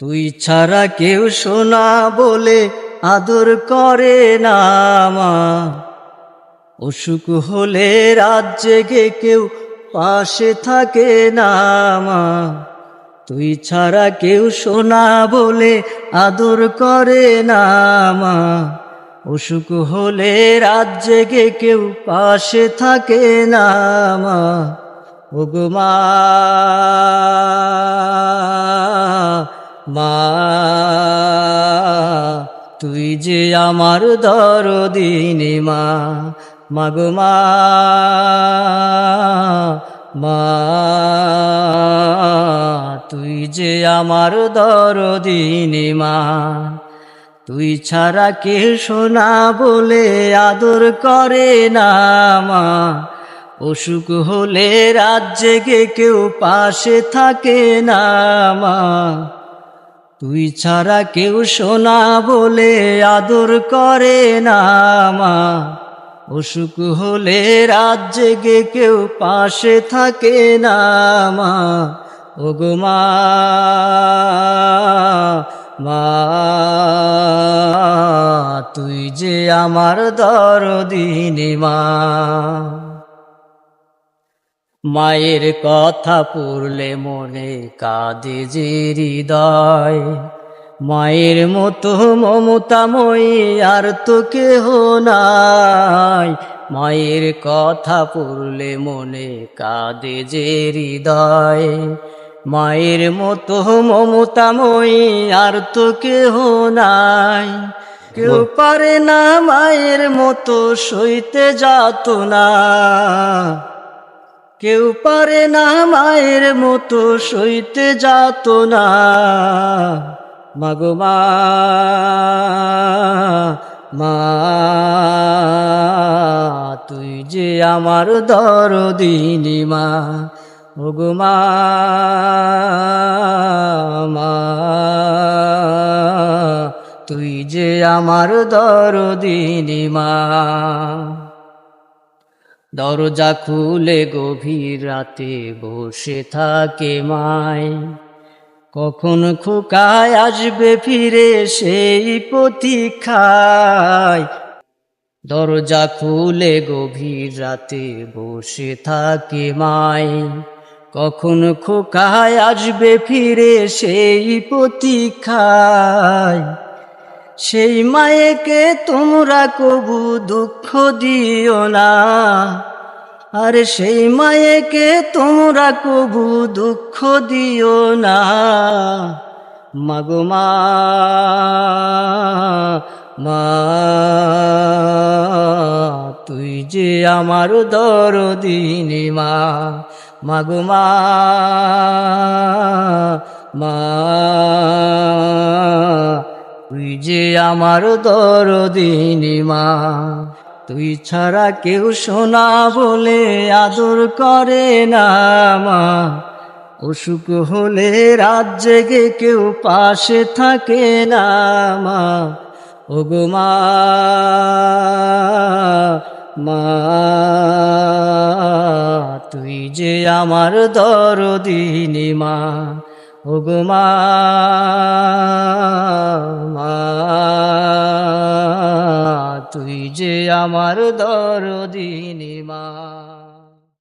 তুই ছাড়া কেউ শোনা বলে আদর করে না মা অসুখ হলে রাত জেগে কেউ পাশে থাকে না মা তুই ছাড়া কেউ শোনা বলে আদর করে না মা অসুখ হলে রাত জেগে কেউ পাশে থাকে না মা ওগো মা মা, তুই যে আমার দরদিনী মা মাগো মা তুই যে আমার দরদিনী মা, তুই ছাড়া কে শোনা বলে আদর করে না মা? অসুখ হলে রাত জেগে কেউ পাশে থাকে না মা। তুই ছাড়া কেউ শোনা বলে আদর করে না মা। অসুখ হলে রাত জেগে কেউ পাশে থাকে না মা। ওগো মা, তুই যে আমার দরদিনী মা। মায়ের কথা পড়লে মনে কাঁদে যে হৃদয়। মায়ের মতো মমতাময়ী আর তো কেহ নাই। মায়ের কথা পড়লে মনে কাঁদে যে হৃদয়। মায়ের মতো মমতাময়ী আর তো কেহ নাই। কেউ পারে না মায়ের মতো সইতে যাত না। কেউ পারে না মায়ের মতো সইতে যাত না। মাগো মা তুই যে আমার দরদিনী মা ওগো মা মা, তুই যে আমার দরদিনী মা। দরজা খুলে গভীর রাতে বসে থাকে মায়। কখন খোকায় আসবে ফিরে সেই প্রতীক্ষায়। দরজা খুলে গভীর রাতে বসে থাকে মায়। কখন খোকায় আসবে ফিরে সেই প্রতীক্ষায়। সেই মায়েকে তোমরা কবু দুঃখ দিও না। আরে সেই মায়েকে তোমরা কবু দুঃখ দিও না। মাগো মা তুই যে আমার দরদিনী মা। মাগো মা মা তুই যে আমার দরদিনী মা তুই ছাড়া কেউ শোনা বলে আদর করে না মা। অসুখ হলে রাত জেগে কেউ পাশে থাকে না মা। ওগো মা মা, তুই যে আমার দরদিনী মা ওগো মা মা তুই যে আমার দরদিনী মা।